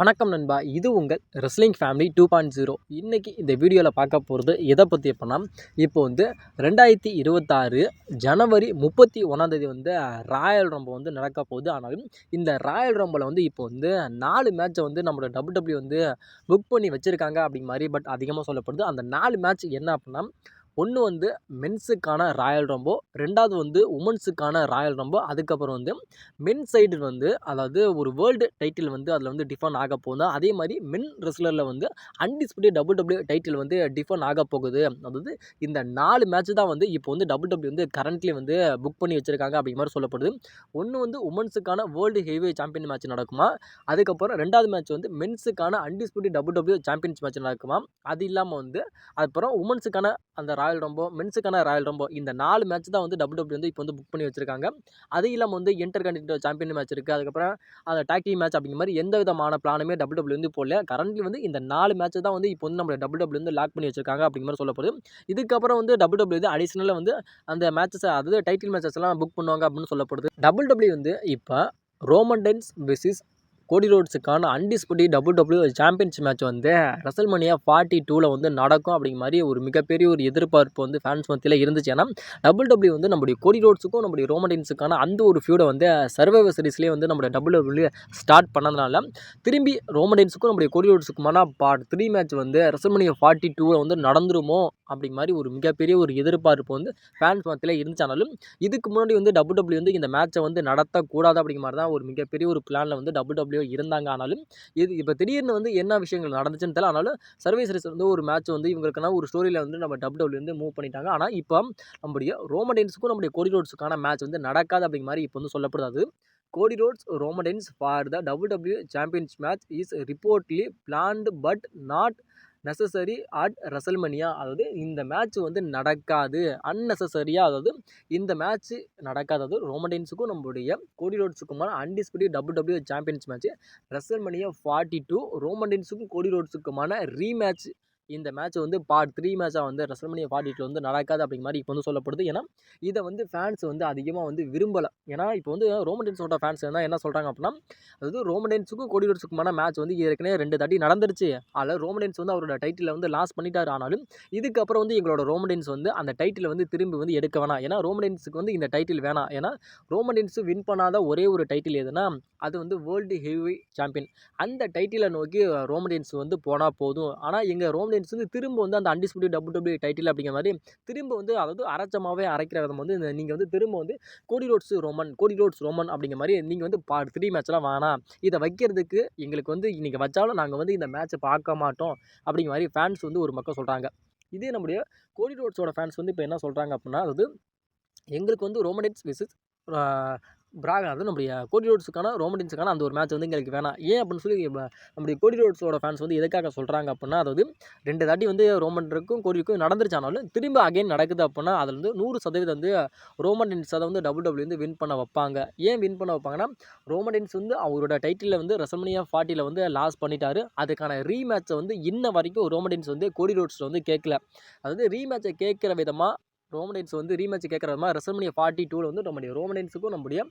வணக்கம் நண்பா. இது உங்கள் wrestling family two point zero இன்றைக்கி இந்த வீடியோவில் பார்க்க போகிறது எதை பற்றி அப்படின்னா இப்போ வந்து ரெண்டாயிரத்தி இருபத்தாறு ஜனவரி முப்பத்தி ஒன்றாந்தேதி வந்து ராயல் ரம்போ வந்து நடக்க போகுது. ஆனாலும் இந்த ராயல் ரம்பில் வந்து இப்போ வந்து நாலு மேட்ச்சை வந்து நம்மளோட டபுள் டபிள்யூ வந்து புக் பண்ணி வச்சுருக்காங்க அப்படிங்க மாதிரி பட் அதிகமாக சொல்லப்படுது. அந்த நாலு மேட்ச் என்ன அப்படின்னா ஒன்று வந்து மென்ஸுக்கான ராயல் ரம்போ ரெண்டாவது வந்து உமன்ஸுக்கான ராயல் ரம்போ அதுக்கப்புறம் வந்து மென் சைடு வந்து அதாவது ஒரு வேர்ல்டு டைட்டில் வந்து அதில் வந்து டிஃபன் ஆக போகுது. அதே மாதிரி மென் ரெஸ்லரில் வந்து அன்டிஸ்பியூட்டட் டபுள் டபுள்யூ டைட்டில் வந்து டிஃபன் ஆக போகுது. அதாவது இந்த நாலு மேட்ச் தான் வந்து இப்போ வந்து டபுள் டபுள்யூ வந்து கரண்ட்லி வந்து புக் பண்ணி வச்சுருக்காங்க அப்படிங்கிற மாதிரி சொல்லப்படுது. ஒன்று வந்து உமன்ஸுக்கான வேர்ல்டு ஹெவி சாம்பியன் மேட்ச் நடக்குமா? அதுக்கப்புறம் ரெண்டாவது மேட்ச் வந்து மென்ஸுக்கான undisputed double W champions match நடக்குமா? அது இல்லாமல் வந்து அதுக்கப்புறம் உமன்ஸுக்கான அந்த ராயல் ரம்போ மென்ஸுக்கான ராயல் ரம்போ. இந்த நாலு மேட்ச் தான் வந்து டபுள் டபுள்யூ வந்து இப்போ வந்து புக் பண்ணி வச்சிருக்காங்க. அது இல்லாமல் வந்து இன்டர் கண்டினல் சாம்பியன் மேட்ச் இருக்குது அதுக்கப்புறம் அந்த டாக்டி மேட்ச் அப்படிங்கிற மாதிரி எந்த விதமான பிளானுமே டபுள் டபுள்யூ வந்து போடல. கரண்ட்லி வந்து இந்த நாலு மேட்ச் தான் வந்து இப்போ வந்து நம்ம டபுள் டபுள்யூ வந்து லாக் பண்ணி வச்சிருக்காங்க அப்படிங்கிற மாதிரி சொல்லப்படுது இதுக்கப்புறம் வந்து டபுள் டபுள்யூ வந்து அடிஷனலாக வந்து அந்த மேட்சஸ் அதாவது டைட்டில் மேட்சஸ் எல்லாம் புக் பண்ணுவாங்க அப்படின்னு சொல்லப்படுது. டபுள் டபுள்யூ வந்து இப்போ Roman Reigns PCs Cody ரோட்ஸுக்கான undisputed double W champions match வந்து ரசல்மனியா ஃபார்ட்டி டூவில் வந்து நடக்கும் அப்படிங்கிற மாதிரி ஒரு மிகப்பெரிய ஒரு எதிர்பார்ப்பு வந்து ஃபேன்ஸ் மத்தியில் இருந்துச்சு. ஏன்னா டபுள் டபுள்யூ வந்து நம்முடைய கோடி ரோட்ஸுக்கும் நம்முடைய ரோமடின்ஸுக்கான அந்த ஒரு ஃபியூடை வந்து சர்வைவர் சீரிஸ்லேயே வந்து நம்மளுடைய டபுள் டபுள்யூ ஸ்டார்ட் பண்ணதுனால திரும்பி ரோமடின்ஸுக்கும் நம்முடைய கோடி ரோட்ஸுக்குமான பார்ட் த்ரீ மேட்ச் வந்து ரசல்மனியா ஃபார்ட்டி டூவில் வந்து நடந்துருமோ அப்படிங்க மாதிரி ஒரு மிகப்பெரிய ஒரு எதிர்பார்ப்பு வந்து ஃபேன்ஸ் மத்தியில் இருந்துச்சானாலும் இதுக்கு முன்னாடி வந்து டபுள் டபிள்யூ வந்து இந்த மேட்ச்சை வந்து நடத்தக்கூடாது அப்படிங்கிற மாதிரி தான் ஒரு மிகப்பெரிய ஒரு பிளானில் வந்து டபுள் டபுள்யூ இருந்தாங்க. ஆனாலும் இது இப்போ திடீர்னு வந்து என்ன விஷயங்கள் நடந்துச்சுன்னு தெரியல. ஆனாலும் சர்வீஸ் ரேஸ் வந்து ஒரு மேட்ச் வந்து இவங்களுக்குனா ஒரு ஸ்டோரியில் வந்து நம்ம டபுள் டபிள்யூ வந்து மூவ் பண்ணிட்டாங்க. ஆனால் இப்போ நம்முடைய ரோமடென்ஸுக்கும் நம்முடைய கோடி ரோட்ஸுக்கான மேட்ச் வந்து நடக்காது அப்படிங்கிற மாதிரி இப்போ வந்து சொல்லப்படுது. Cody Rhodes Roman Reigns for the double W champions match is reportedly planned but not necessary at WrestleMania அதாவது இந்த மேட்ச் வந்து நடக்காது. அன்னெசரியாக அதாவது இந்த மேட்ச் நடக்காது. அதாவது ரோமடைன்ஸுக்கும் நம்மளுடைய Cody ரோட்ஸுக்குமான undisputed double W champions match WrestleMania forty two ரோமடைன்ஸுக்கும் Cody ரோட்ஸுக்குமான ரீமேட்ச் இந்த மேட்ச் வந்து பார்ட் த்ரீ மேட்சாக வந்து ரசல்மனியா ஃபார்ட்டி டூ வந்து நடக்காது அப்படிங்கிற மாதிரி இப்போ வந்து சொல்லப்படுது. ஏன்னா இதை வந்து ஃபேன்ஸ் வந்து அதிகமாக வந்து விரும்பலை. ஏன்னா இப்போ வந்து ரோமடென்ஸோட ஃபேன்ஸ் வந்து என்ன சொல்கிறாங்க அப்படின்னா அதாவது ரோமடென்ஸுக்கும் கோடி ரோட்ஸுக்குமான மேட்ச் வந்து ஏற்கனவே ரெண்டு தாட்டி நடந்துருச்சு. அதில் ரோமடென்ஸ் வந்து அவரோட டைட்டிலில் வந்து லாஸ் பண்ணிட்டார். ஆனாலும் இதுக்கப்புறம் வந்து எங்களோட ரோமடென்ஸ் வந்து அந்த டைட்டில் வந்து திரும்பி வந்து எடுக்க வேணாம். ஏன்னா ரோமடென்ஸுக்கு வந்து இந்த டைட்டில் வேணாம். ஏன்னா ரோமடென்ஸ் வின் பண்ணாத ஒரே ஒரு டைட்டில் எதுனா அது வந்து வேர்ல்டு ஹெவி சாம்பியன் அந்த டைட்டிலை நோக்கி ரோமடென்ஸ் வந்து போனால் போதும். ஆனால் எங்கள் ரோமடென்ஸ் வந்து திரும்ப வந்து அந்த அன்டிஸ்பியூட் டபுள் டபுள்யூ டைட்டில் அப்படிங்கிற மாதிரி திரும்ப வந்து அதாவது அரைச்சமாகவே அரைக்கிற விதம் வந்து நீங்கள் வந்து திரும்ப வந்து Cody Rhodes Roman Cody Rhodes Roman அப்படிங்கிற மாதிரி நீங்கள் வந்து பா த்ரீ மேட்ச்லாம் வேணாம் இதை வைக்கிறதுக்கு எங்களுக்கு வந்து இன்றைக்கி வச்சாலும் நாங்கள் வந்து இந்த மேட்ச்சை பார்க்க மாட்டோம் அப்படிங்கிற மாதிரி ஃபேன்ஸ் வந்து ஒரு மக்கள் சொல்கிறாங்க இதே நம்முடைய கோடி ரோட்ஸோட ஃபேன்ஸ் வந்து இப்போ என்ன சொல்கிறாங்க அப்படின்னா அதாவது எங்களுக்கு வந்து ரோமடென்ஸ் விசிஸ் பிராக் வந்து நம்முடைய கோடி ரோட்ஸுக்கான ரோமடின்ஸுக்கான அந்த ஒரு மேட்ச் வந்து எங்களுக்கு வேணாம். ஏன் அப்படின்னு சொல்லி நம்முடைய கோடி ரோட்ஸோட ஃபேன்ஸ் வந்து எதுக்காக சொல்கிறாங்க அப்படின்னா அதாவது ரெண்டு தாட்டி வந்து ரோமன்ருக்கும் கோடிக்கும் நடந்துருச்சானாலும் திரும்ப அகைன் நடக்குது அப்படின்னா அதில் வந்து நூறு சதவீதம் வந்து ரோமன்டின்ஸ் அதை வந்து டபுள் டபுள் வந்து வின் பண்ண வைப்பாங்க. ஏன் வின் பண்ண வைப்பாங்கன்னா ரோமன்டின்ஸ் வந்து அவரோட டைட்டிலில் வந்து ரசமனியா ஃபார்ட்டியில் வந்து லாஸ் பண்ணிட்டாரு. அதுக்கான ரீமேட்சை வந்து இன்ன வரைக்கும் ரோமடின்ஸ் வந்து கோடி ரோட்ஸில் வந்து கேட்கல. அதாவது ரீமேட்சை கேட்குற விதமாக ரோமனைன்ஸ் வந்து ரீமேட்ச் கேட்குற மாதிரி ரெசல்மனியா ஃபார்ட்டி டூவில் வந்து நம்முடைய ரோமனைன்ஸுக்கும் நம்முடைய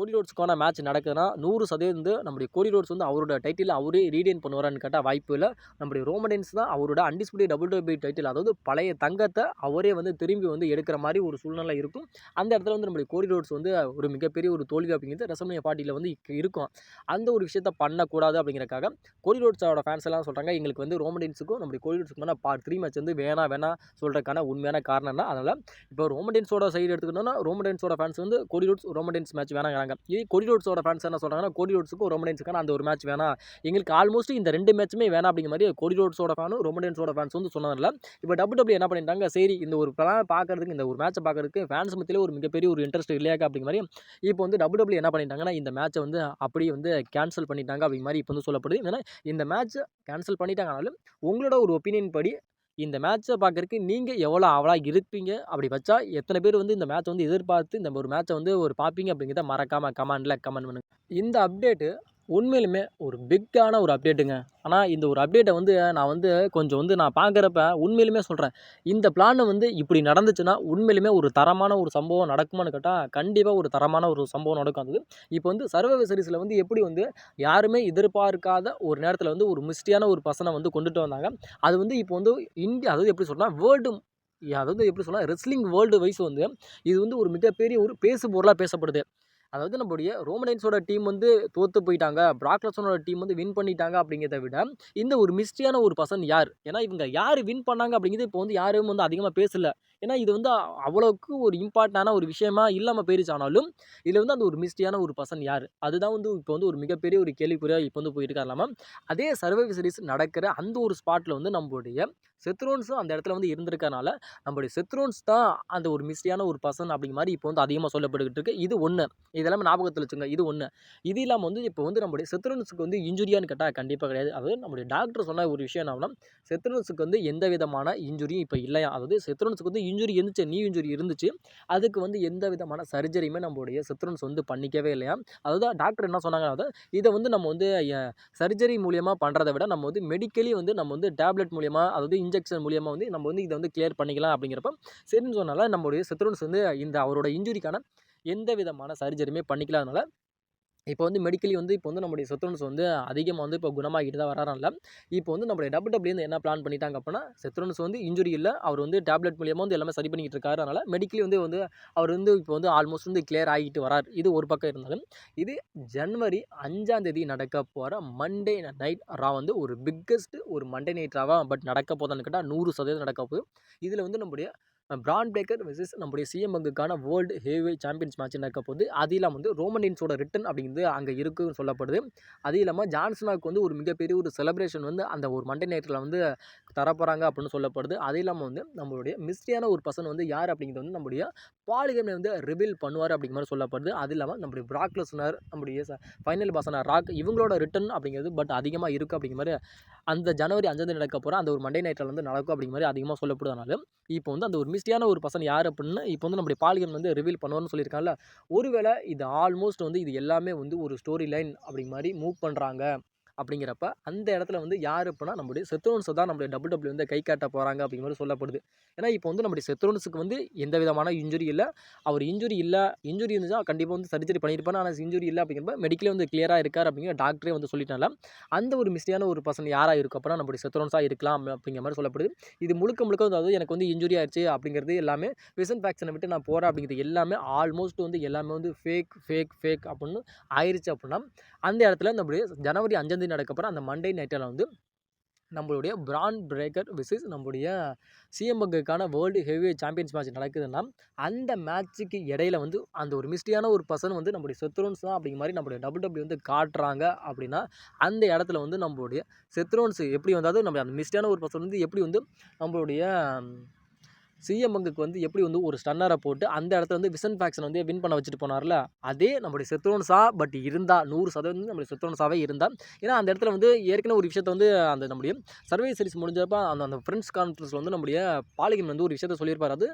கோடி ரோட்ஸ்க்கான மேட்ச் நடக்குதுன்னா நூறு சதவீதம் வந்து நம்முடைய கோடி ரோட்ஸ் வந்து அவரோட டைட்டில் அவரே ரீடைன் பண்ணுவாரான்னு கேட்டால் வாய்ப்பு இல்லை. நம்முடைய ரோமடென்ஸ் தான் அவரோட அன்டிஸ்பியூட்டி டபுள் டபிள்யூ டைட்டில் அதாவது பழைய தங்கத்தை அவரே வந்து திரும்பி வந்து எடுக்கிற மாதிரி ஒரு சூழ்நிலை இருக்கும். அந்த இடத்துல வந்து நம்முடைய கோடி ரோட்ஸ் வந்து ஒரு மிகப்பெரிய ஒரு தோல்வி அப்படிங்கிறது ரெசல்மனியா பாட்டியில் வந்து இருக்கும். அந்த ஒரு விஷயத்த பண்ணக்கூடாது அப்படிங்கிறக்காக கோடி ரோட்ஸோட ஃபேன்ஸ் எல்லாம் சொல்கிறாங்க எங்களுக்கு வந்து ரோமடென்ஸுக்கும் நம்முடைய கோடி ரோட்ஸுக்குமான பார்ட் த்ரீ மேட்ச் வந்து வேணா வேணா சொல்கிறதுக்கான உண்மையான காரணம் தான் அதனால் இப்போ ரோமடென்ஸோட சைடு எடுத்துக்கணும்னா ரோமடென்ஸோட ஃபேன்ஸ் வந்து கோடி ரோட்ஸ் ரோமடென்ஸ் மேட்ச் வேணாங்கிறாங்க. இதே கொடி ரோட்ஸோட ஃபேன்ஸ் என்ன சொல்கிறாங்கன்னா கோடி ரோட்ஸுக்கும் ரோமடென்ஸுக்கான அந்த ஒரு மேட்ச் வேணாம் எங்களுக்கு ஆல்மோஸ்ட் இந்த ரெண்டு மேட்ச்சுமே வேணாம் அப்படிங்கிற மாதிரி கோடி ரோட்ஸோட ஃபேனும் ரோமடென்ஸோட ஃபேன்ஸ் வந்து சொன்னதில்ல. இப்போ டபுள் டபுள் என்ன பண்ணிட்டாங்க சரி இந்த ஒரு பிளான் பார்க்கறதுக்கு இந்த ஒரு மேட்ச்சை பார்க்கறதுக்கு ஃபேன்ஸ் மத்தியிலே ஒரு மிகப்பெரிய ஒரு இன்ட்ரெஸ்ட் இல்லையாக்கா அப்படிங்கிற மாதிரி இப்போ வந்து டபுள் டபுள் என்ன பண்ணிட்டாங்கன்னா இந்த மேட்ச்சை வந்து அப்படியே வந்து கேன்சல் பண்ணிட்டாங்க அப்படிங்கிற மாதிரி இப்போ வந்து சொல்லப்படுது. ஏன்னா இந்த மேட்ச்சை கேன்சல் பண்ணிட்டாங்கனாலும் உங்களோட ஒரு ஒப்பீனியன் படி இந்த மேட்ச்சை பார்க்கறக்கு நீங்கள் எவ்வளோ ஆவலாக இருப்பீங்க? அப்படி வச்சா எத்தனை பேர் வந்து இந்த மேட்ச்சை வந்து எதிர்பார்த்து இந்த ஒரு மேட்ச்சை வந்து ஒரு பார்ப்பீங்க அப்படிங்கிறத மறக்காமல் கமெண்டில் கமெண்ட் பண்ணுங்கள் இந்த அப்டேட்டு உண்மையிலுமே ஒரு பிக்கான ஒரு அப்டேட்டுங்க ஆனால் இந்த ஒரு அப்டேட்டை வந்து நான் வந்து கொஞ்சம் வந்து நான் பார்க்குறப்ப உண்மையிலுமே சொல்கிறேன் இந்த பிளான் வந்து இப்படி நடந்துச்சுன்னா உண்மையிலுமே ஒரு தரமான ஒரு சம்பவம் நடக்குமான்னு கேட்டால் கண்டிப்பாக ஒரு தரமான ஒரு சம்பவம் நடக்கும். அது இப்போ வந்து சர்வே சீரிஸில் வந்து எப்படி வந்து யாருமே எதிர்பார்க்காத ஒரு நேரத்தில் வந்து ஒரு மிஸ்டியான ஒரு பர்சனை வந்து கொண்டுட்டு வந்தாங்க. அது வந்து இப்போ வந்து இந்தியா அதாவது எப்படி சொல்கிறேன்னா வேர்ல்டு அதாவது எப்படி சொல்லலாம் ரெஸ்லிங் வேர்ல்டு வைஸ் வந்து இது வந்து ஒரு மிகப்பெரிய ஒரு பேசு பொருளாக பேசப்படுது. அதாவது நம்முடைய ரோமனைன்ஸோட டீம் வந்து தோற்று போயிட்டாங்க. பிராக்லஸனோட டீம் வந்து வின் பண்ணிட்டாங்க அப்படிங்கிறத விட இந்த ஒரு மிஸ்டியான ஒரு பர்சன் யார்? ஏன்னா இவங்க யார் வின் பண்ணாங்க அப்படிங்கிறது இப்போ வந்து யாரும் வந்து அதிகமாக பேசல. ஏன்னா இது வந்து அவ்வளோக்கு ஒரு இம்பார்ட்டண்டான ஒரு விஷயமா இல்லாமல் போயிருச்சு ஆனாலும் இதில் வந்து அந்த ஒரு மிஸ்டியான ஒரு பர்சன் யார்? அதுதான் வந்து இப்போ வந்து ஒரு மிகப்பெரிய ஒரு கேள்விக்குறியாக இப்போ வந்து போயிட்டு இல்லாமல் அதே சர்வை சீரிஸ் நடக்கிற அந்த ஒரு ஸ்பாட்டில் வந்து நம்மளுடைய செத்ரோன்ஸும் அந்த இடத்துல வந்து இருந்திருக்கனால நம்மளுடைய செத்ரோன்ஸ் தான் அந்த ஒரு மிஸ்டியான ஒரு பர்சன் அப்படிங்கிற மாதிரி இப்போ வந்து அதிகமாக சொல்லப்பட்டுக்கிட்டு இருக்கு இது ஒன்று இதெல்லாம் ஞாபகத்தில் வச்சுங்க. இது ஒன்று இது இல்லாமல் வந்து இப்போ வந்து நம்மளுடைய செத்ரோன்ஸுக்கு வந்து இன்ஜுரியான்னு கேட்டால் கண்டிப்பாக கிடையாது. அதாவது நம்மளுடைய டாக்டர் சொன்ன ஒரு விஷயம் என்னன்னா செத்ரோன்ஸுக்கு வந்து எந்த விதமான இன்ஜுரியும் இப்போ இல்லையா? அதாவது செத்ரோன்ஸுக்கு வந்து இன்ஜுரி இருந்துச்சு நீ இன்ஜுரி இருந்துச்சு. அதுக்கு வந்து எந்த விதமான சர்ஜரியுமே நம்மளுடைய சித்ரன்ஸ் வந்து பண்ணிக்கவே இல்லையா? அதுதான் டாக்டர் என்ன சொன்னாங்க அதாவது இதை வந்து நம்ம வந்து சர்ஜரி மூலியமாக பண்ணுறதை விட நம்ம வந்து மெடிக்கலி வந்து நம்ம வந்து டேப்லெட் மூலியமாக அதாவது இன்ஜெக்ஷன் மூலியமாக வந்து நம்ம வந்து இதை வந்து கிளியர் பண்ணிக்கலாம் அப்படிங்கிறப்ப சரின்னு சொன்னால நம்மளுடைய சித்ரன்ஸ் வந்து இந்த அவரோட இன்ஜுரிக்கான எந்த விதமான சர்ஜரியுமே பண்ணிக்கலாதனால இப்போ வந்து மெடிக்கலி வந்து இப்போ வந்து நம்முடைய செத்ரோன்ஸ் வந்து அதிகமாக வந்து இப்போ குணமாகிட்டு தான் வராறல இப்போ வந்து நம்மளுடைய டபுள் வந்து என்ன பிளான் பண்ணிட்டாங்க அப்படின்னா செத்ரோன்ஸ் வந்து இன்ஜுரி இல்லை அவர் வந்து டேப்லெட் மூலியமாக வந்து எல்லாமே சரி பண்ணிக்கிட்டு இருக்காரு அதனால் மெடிக்கலி வந்து வந்து அவர் வந்து இப்போ வந்து ஆல்மோஸ்ட் வந்து கிளியர் ஆகிட்டு வரார். இது ஒரு பக்கம் இருந்தாலும் இது ஜனவரி அஞ்சாம் தேதி நடக்க போகிற மண்டே நைட் ரா வந்து ஒரு பிக்கஸ்ட் ஒரு மண்டே நைட் ராவாக பட் நடக்க போதான்னு கேட்டால் நூறு சதவீதம் நடக்க போகுது. இதில் வந்து நம்முடைய பிரான் பிரேக்கர் விசஸ் நம்முடைய CM world heavy champions match நடக்க போது அது இல்லாமல் வந்து ரோமனின்ஸோட ரிட்டன் அப்படிங்கிறது அங்கே இருக்குன்னு சொல்லப்படுது. அது இல்லாமல் ஜான்சனாக்கு வந்து ஒரு மிகப்பெரிய ஒரு செலிப்ரேஷன் வந்து அந்த ஒரு மண்டே நேரத்தில் வந்து தரப்போகிறாங்க அப்படின்னு சொல்லப்படுது. அது இல்லாமல் வந்து நம்மளுடைய மிஸ்டியான ஒரு பர்சன் வந்து யார் அப்படிங்கிறது வந்து நம்முடைய பாலிகமை வந்து ரிவீல் பண்ணுவார் அப்படிங்கிற மாதிரி சொல்லப்படுது. அது இல்லாமல் நம்முடைய பிராக்லஸ்னர் நம்முடைய ஃபைனல் பாசனர் ராக் இவங்களோட ரிட்டன் அப்படிங்கிறது பட் அதிகமாக இருக்குது அப்படிங்கிற மாதிரி அந்த ஜனவரி அஞ்சாந்தேதி நடக்க போகிற அந்த ஒரு மண்டே நைட்டில் வந்து நடக்கும் அப்படிங்கிற மாதிரி அதிகமாக சொல்லப்படுறதுனால இப்போ வந்து அந்த ஒரு மிஸ்டியான ஒரு பர்சன் யார் அப்படின்னு இப்போ வந்து நம்முடைய பாலிகன் வந்து ரிவீல் பண்ணுவோம்னு சொல்லியிருக்காங்கல்ல ஒருவேளை இது ஆல்மோஸ்ட் வந்து இது எல்லாமே வந்து ஒரு ஸ்டோரி லைன் அப்படிங்க மாதிரி மூவ் பண்ணுறாங்க அப்படிங்கிறப்ப அந்த இடத்துல வந்து யார் அப்படின்னா நம்முடைய செத்ரோன்ஸை தான் நம்மளுடைய டபுள் டபுள்யூ வந்து கை காட்ட போகிறாங்க அப்படிங்கிற மாதிரி சொல்லப்படுது. ஏன்னா இப்போ வந்து நம்முடைய செத்ரோன்ஸுக்கு வந்து எந்த விதமான இன்ஜுரி இல்லை. அவர் இன்ஜுரி இல்லை. இன்ஜுரி இருந்துச்சா கண்டிப்பாக வந்து சர்ஜரி பண்ணியிருப்பாரு. ஆனால் இன்ஜுரி இல்லை அப்படிங்கிறப்ப மெடிக்கலே வந்து கிளியராக இருக்கார் அப்படிங்கிற டாக்டரே வந்து சொல்லிட்டால அந்த ஒரு மிஸ்டியான ஒரு பர்சன் யாராக இருக்கும் அப்படின்னா நம்முடைய செத்ரோன்ஸாக இருக்கலாம் அப்படிங்கிற மாதிரி சொல்லப்படுது. இது முழுக்க முழுக்க வந்து அதாவது எனக்கு வந்து இன்ஜுரி ஆயிடுச்சு அப்படிங்கிறது எல்லாமே விசன் ஃபேக்ஷனை விட்டு நான் போகிறேன் அப்படிங்கிறது எல்லாமே ஆல்மோஸ்ட் வந்து எல்லாமே வந்து ஃபேக் ஃபேக் ஃபேக் அப்படின்னு ஆயிடுச்சு அப்படின்னா அந்த இடத்துல நம்முடைய ஜனவரி அஞ்சாந்தேதி நடக்கப்போகிற அந்த மண்டே நைட்டில் வந்து நம்மளுடைய பிரான் பிரேக்கர் விசஸ் நம்மளுடைய சிஎம்எங்குக்கான வேர்ல்டு ஹெவி சாம்பியன்ஸ் மேட்ச் நடக்குதுன்னா அந்த மேட்ச்சுக்கு இடையில வந்து அந்த ஒரு மிஸ்டியான ஒரு பர்சன் வந்து நம்முடைய செத்ரோன்ஸ் தான் அப்படிங்கிற மாதிரி நம்மளுடைய டபுள் டபுள்யூ வந்து காட்டுறாங்க அப்படின்னா அந்த இடத்துல வந்து நம்மளுடைய செத்ரோன்ஸ் எப்படி வந்தாலும் நம்ம அந்த மிஸ்டியான ஒரு பர்சன் வந்து எப்படி வந்து நம்மளுடைய சிஎம் வந்து எப்படி வந்து ஒரு ஸ்டன்னரை போட்டு அந்த இடத்துல வந்து விசன் ஃபேக்ஷன் வந்து வின் பண்ண வச்சுட்டு போனார்ல அதே நம்மளுடைய செத்ரோன்ஸா பட் இருந்தால் நூறு சதவீதம் நம்மளுடைய செத்ரோன்ஸாவே இருந்தால் ஏன்னா அந்த இடத்துல வந்து ஏற்கனவே ஒரு விஷயத்தை வந்து அந்த நம்முடைய சர்வே சீரிஸ் முடிஞ்சப்ப அந்த அந்த ஃப்ரெண்ட்ஸ் கான்ஃபரன்ஸில் வந்து நம்முடைய பாலிகன் வந்து ஒரு விஷயத்த சொல்லியிருப்பார். அது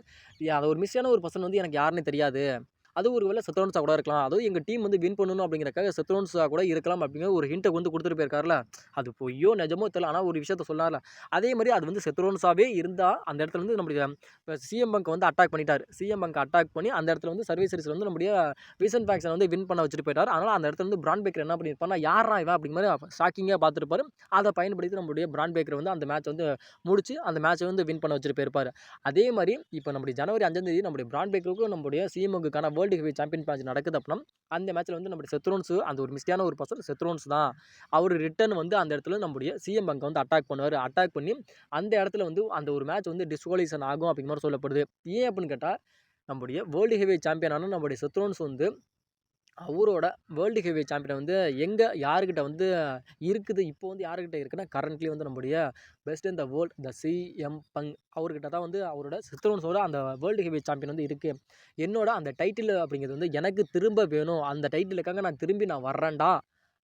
அது ஒரு மிஸ்ஸான ஒரு பர்சன் வந்து எனக்கு யாருன்னு தெரியாது. அது ஒரு வேலை செத்ரோன்ஸாக கூட இருக்கலாம். அதுவும் எங்கள் டீம் வந்து வின் பண்ணணும் அப்படிங்கிறக்காக செத்ரோன்ஸாக கூட இருக்கலாம் அப்படிங்கிற ஒரு ஹிண்ட்டை வந்து கொடுத்துட்டு போயிருக்காருல அது பொய்யோ நிஜமோ தெரியல. ஆனால் ஒரு விஷயத்த சொன்னார்ல. அதே மாதிரி அது வந்து செத்ரோன்ஸாகவே இருந்தால் அந்த இடத்துல வந்து நம்முடைய சிஎம் பங்க் வந்து அட்டாக் பண்ணிட்டார். சிஎம் பங்க் அட்டாக் பண்ணி அந்த இடத்துல வந்து சர்வீஸ் சீரிஸில் வந்து நம்முடைய விசன் ஃபேக்ஷன் வந்து வின் பண்ண வச்சுட்டு போயிட்டார். அதனால் அந்த இடத்துல வந்து பிராண்ட் பேக்கர் என்ன பண்ணியிருப்பாருன்னா யாரா இவன் அப்படிங்கிற மாதிரி ஷாக்கிங்காக பார்த்துருப்பாரு. அதை பயன்படுத்தி நம்முடைய பிராண்ட் பேக்கர் வந்து அந்த மேட்ச் வந்து முடிச்சு அந்த மேட்ச்சை வந்து வின் பண்ண வச்சுட்டு போயிருப்பார். அதே மாதிரி இப்போ நம்முடைய ஜனவரி அஞ்சாம் தேதி நம்முடைய பிராண்ட் பேக்கருக்கும் நம்முடைய சிஎம்முக்கான வேர்ல்டு ஹெவி சாம்பியன் மேட்ச் நடக்குது அப்படின்னா அந்த மேட்ச்சில் வந்து நம்முடைய செத்ரோன்ஸு அந்த ஒரு மிஸ்டியான ஒரு பர்சன் செத்ரோன்ஸ் தான். அவர் ரிட்டர்ன் வந்து அந்த இடத்துல நம்முடைய சிஎம் பங்கை வந்து அட்டாக் பண்ணுவார். அட்டாக் பண்ணி அந்த இடத்துல வந்து அந்த ஒரு மேட்ச் வந்து டிஸ்குவாலிசன் ஆகும் அப்படிங்கிற மாதிரி சொல்லப்படுது. ஏன் அப்படின்னு கேட்டால் நம்முடைய வேர்ல்டு ஹெவி சாம்பியனான நம்முடைய செத்ரோன்ஸ் வந்து அவரோட வேர்ல்டு ஹெவி சாம்பியன் வந்து எங்கே யாருக்கிட்ட வந்து இருக்குது இப்போ வந்து யாருக்கிட்ட இருக்குன்னா கரண்ட்லி வந்து நம்முடைய best in the world the CM Punk அவர்கிட்ட தான் வந்து அவரோட சித்ரோன்ஸோட அந்த வேர்ல்டு ஹெவி சாம்பியன் வந்து இருக்குது என்னோட அந்த டைட்டில் அப்படிங்கிறது வந்து எனக்கு திரும்ப வேணும். அந்த டைட்டிலுக்காக நான் திரும்பி நான் வர்றேன்டா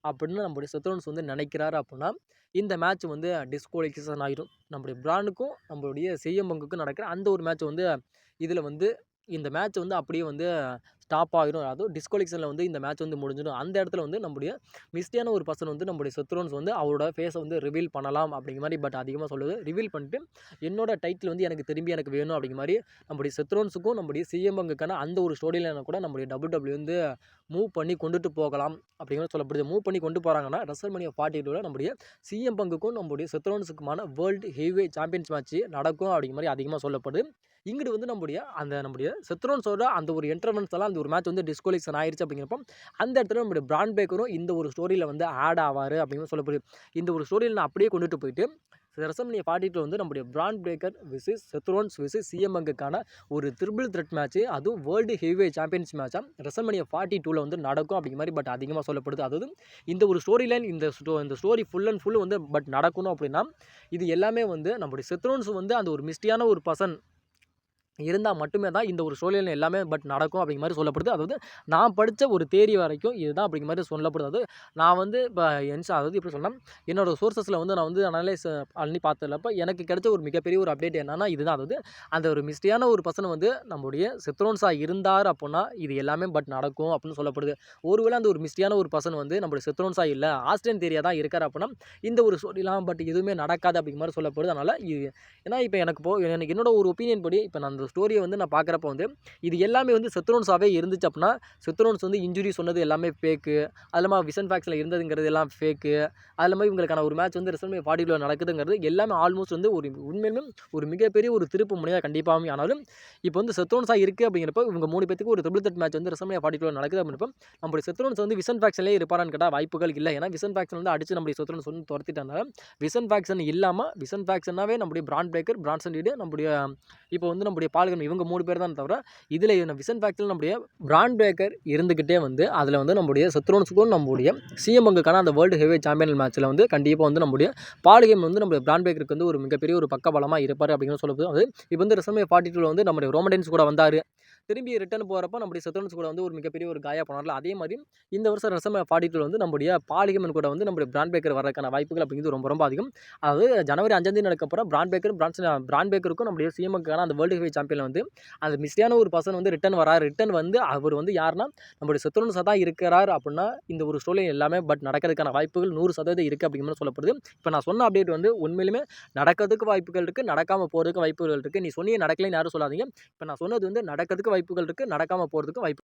அப்படின்னு நம்முடைய சித்ரோன்ஸ் வந்து நினைக்கிறாரு அப்படின்னா இந்த மேட்ச் வந்து டிஸ்குவாலிஃபிகேஷன் ஆகிடும் நம்முடைய பிராண்டுக்கும் நம்மளுடைய சிஎம் பங்குக்கும் நடக்கிற அந்த ஒரு மேட்ச் வந்து இதில் வந்து இந்த மேட்ச் வந்து அப்படியே வந்து ஸ்டாப் ஆகிடும் அதுவும் டிஸ்குவாலிஃபிகேஷனில் வந்து இந்த மேட்ச் வந்து முடிஞ்சிடும். அந்த இடத்துல வந்து நம்முடைய மிஸ்டியான ஒரு பர்சன் வந்து நம்முடைய செத்ரோன்ஸ் வந்து அவரோட ஃபேஸை வந்து ரிவீல் பண்ணலாம் அப்படிங்கிற மாதிரி பட் அதிகமாக சொல்லுது ரிவீல் பண்ணிட்டு என்னோட டைட்டில் வந்து எனக்கு திரும்பி எனக்கு வேணும் அப்படிங்கிற மாதிரி நம்முடைய செத்ரோன்ஸுக்கும் நம்முடைய சிஎம் பங்குக்கான அந்த ஒரு ஸ்டோரியில் கூட நம்முடைய டபுள் டபுள்யூ வந்து மூவ் பண்ணி கொண்டுட்டு போகலாம் அப்படிங்கிற சொல்லப்படுது. மூவ் பண்ணி கொண்டு போகிறாங்கன்னா ரசல்மனியா ஃபார்ட்டி டூவில் நம்முடைய சிஎம் பங்குக்கும் நம்முடைய செத்ரோன்ஸுக்குமான வேர்ல்டு ஹெவிவே சாம்பியன்ஸ் மேட்ச் நடக்கும் அப்படிங்கிற மாதிரி அதிகமாக சொல்லப்படுது. இங்கிட்டு வந்து நம்முடைய அந்த நம்முடைய செத்ரோன்ஸோட அந்த ஒரு என்ட்ரவன்ஸ் எல்லாம் அந்த ஒரு மேட்ச் வந்து டிஸ்குவாலிஃபிகேஷன் ஆயிடுச்சு அப்படிங்கிறப்ப அந்த இடத்துல நம்மளுடைய பிராண்ட் பேக்கரும் இந்த ஒரு ஸ்டோரியில் வந்து ஆட் ஆவார் அப்படின்னு சொல்லப்படுது. இந்த ஒரு ஸ்டோரியில் நான் அப்படியே கொண்டுட்டு போயிட்டு ரெசல்மனியா ஃபார்ட்டி டூ வந்து நம்முடைய பிராண்ட் பிரேக்கர் விசிஸ் செத்ரோன்ஸ் விசிஸ் சிஎம்எங்குக்கான ஒரு த்ரிபிள் த்ரெட் மேட்ச் அதுவும் வேர்ல்டு ஹெவிவே சாம்பியன்ஸ் மேட்சாக ரெசல்மனியா ஃபார்ட்டி டூவில் வந்து நடக்கும் அப்படிங்கிற மாதிரி பட் அதிகமாக சொல்லப்படுது. அதாவது இந்த ஒரு ஸ்டோரி லைன் இந்த ஸ்டோ இந்த ஸ்டோரி ஃபுல் அண்ட் ஃபுல் வந்து பட் நடக்கணும் அப்படின்னா இது எல்லாமே வந்து நம்முடைய செத்ரோன்ஸ் வந்து அந்த ஒரு மிஸ்டியான ஒரு பர்சன் இருந்தால் மட்டுமே தான் இந்த ஒரு சூழ்நிலை எல்லாமே பட் நடக்கும் அப்படிங்கிற மாதிரி சொல்லப்படுது. அதாவது நான் படித்த ஒரு தேரி வரைக்கும் இதுதான் அப்படிங்கிற மாதிரி சொல்லப்படுது. அது நான் வந்து இப்போ என்ஸ் அதாவது எப்படி சொன்னேன் என்னோடய சோர்சஸில் வந்து நான் வந்து அனலைஸ் பண்ணி பார்த்ததுலப்போ எனக்கு கிடைச்ச ஒரு மிகப்பெரிய ஒரு அப்டேட் என்னன்னா இதுதான். அதாவது அந்த ஒரு மிஸ்டியான ஒரு பர்சன் வந்து நம்முடைய செத்ரோன்ஸாக இருந்தார் அப்படின்னா இது எல்லாமே பட் நடக்கும் அப்படின்னு சொல்லப்படுது. ஒருவேளை அந்த ஒரு மிஸ்டியான ஒரு பர்சன் வந்து நம்மளுடைய செத்ரோன்ஸாக இல்லை ஆஸ்டிரியன் தேரியா தான் இருக்கார் அப்படின்னா இந்த ஒரு சொல்லலாம் பட் எதுவுமே நடக்காது அப்படிங்கிற மாதிரி சொல்லப்படுது. அதனால் இது ஏன்னா இப்போ எனக்கு போ எனக்கு என்னோட ஒரு ஒப்பீனியன் படி இப்போ நான் அந்த ஸ்டோரியை வந்து நான் பார்க்குறப்ப வந்து இது எல்லாமே வந்து செத்ரோன்ஸாகவே இருந்துச்சு அப்படின்னா செத்ரோன்ஸ் வந்து இன்ஜுரி சொன்னது எல்லாமே ஃபேக்கு அது இல்லாமல் விசன் ஃபேக்ஸில் இருந்ததுங்கிறது எல்லாம் ஃபேக்கு அது இல்லாமல் இவங்களுக்கான ஒரு மேட்ச் வந்து ரெசல்மே ஃபார்ட்டி நடக்குதுங்கிறது எல்லாமே ஆல்மோஸ்ட் வந்து ஒரு உண்மையிலும் ஒரு மிகப்பெரிய ஒரு திருப்பு முனையாக கண்டிப்பாகவும் ஆனாலும் இப்போ வந்து செத்ரோன்ஸாக இருக்குது அப்படிங்கிறப்ப இவங்க மூணு பேத்துக்கு ஒரு ட்ரிபிள் தட் மேட்ச் வந்து ரெசல்மே ஃபார்ட்டி நடக்குது அப்படின்றப்ப நம்மளுடைய செத்ரோன்ஸ் வந்து விசன் ஃபேக்ஷன்லேயே இருப்பாரான்னு கேட்டால் வாய்ப்புகள் இல்லை. ஏன்னா விசன் ஃபேக்ஷன் வந்து அடிச்சு நம்மளுடைய செத்ரோன்ஸ் வந்து துரத்திட்டனால விசன் ஃபேக்ஷன் இல்லாமல் விசன் ஃபேக்ஷனாகவே நம்முடைய பிராண்ட் பிரேக்கர் பிரான்சன் லீடு நம்முடைய இப்போ வந்து நம்முடைய பால்கன் இவங்க மூணு பேர் தான் தவிர இதில் விசன் ஃபேக்டரியில் நம்முடைய பிராண்ட் பிரேக்கர் இருந்துக்கிட்டே வந்து அதில் வந்து நம்முடைய சத்ரோன்ஸுக்கும் நம்முடைய சிஎம் பங்குக்கான அந்த வேர்ல்டு ஹெவி சாம்பியன் மேட்ச்சில் வந்து கண்டிப்பாக வந்து நம்முடைய பால்கேம் வந்து நம்முடைய பிராண்ட் பிரேக்கருக்கு வந்து ஒரு மிகப்பெரிய ஒரு பக்க பலமாக இருப்பார் அப்படின்னு சொல்லப்படுது அது இப்போ வந்து ரெசமே ஃபார்ட்டி டூவில் வந்து நம்முடைய ரோமடன்ஸ் கூட வந்தார். திரும்பி ரிட்டர்ன் போகிறப்ப நம்முடைய சத்ரோன்ஸ் கூட வந்து ஒரு மிகப்பெரிய ஒரு காயாக போனார்ல. அதே மாதிரி இந்த வருஷம் ரெசமே ஃபார்ட்டி டூவில் வந்து நம்முடைய பாலிகமன் கூட வந்து நம்முடைய பிராண்ட் பேக்கர் வரதுக்கான வாய்ப்புகள் அப்படிங்கிறது ரொம்ப ரொம்ப அதிகம். அதாவது ஜனவரி அஞ்சாந்தேதி நடக்கப்புறம் பிராண்ட் பேக்கர் பிரான்ஸ் பிராண்ட் பேக்கருக்கும் நம்முடைய சிஎம்க்கான அந்த வேர்ல்டு ஹெவி சாம்பியன் வந்து அந்த மிஸ்டியான ஒரு பர்சன் வந்து ரிட்டன் வரார். ரிட்டன் வந்து அவர் வந்து யாருன்னா நம்மளுடைய சத்துருன்னு சதா இருக்கிறார் அப்படின்னா இந்த ஒரு ஸ்டோரி எல்லாமே பட் நடக்கிறதுக்கான வாய்ப்புகள் நூறு சதவீதம் இருக்குது அப்படிங்கிற சொல்லப்படுது. இப்போ நான் சொன்ன அப்டேட் வந்து உண்மையிலுமே நடக்கிறதுக்கு வாய்ப்புகள் இருக்குது நடக்காமல் போகிறதுக்கு வாய்ப்புகள் இருக்குது நீ சொன்னியே நடக்கலைன்னு யாரும் சொல்லாதீங்க. இப்போ நான் சொன்னது வந்து நடக்கிறதுக்கு வாய்ப்புகள் இருக்குது நடக்காமல் போகிறதுக்கு வாய்ப்பு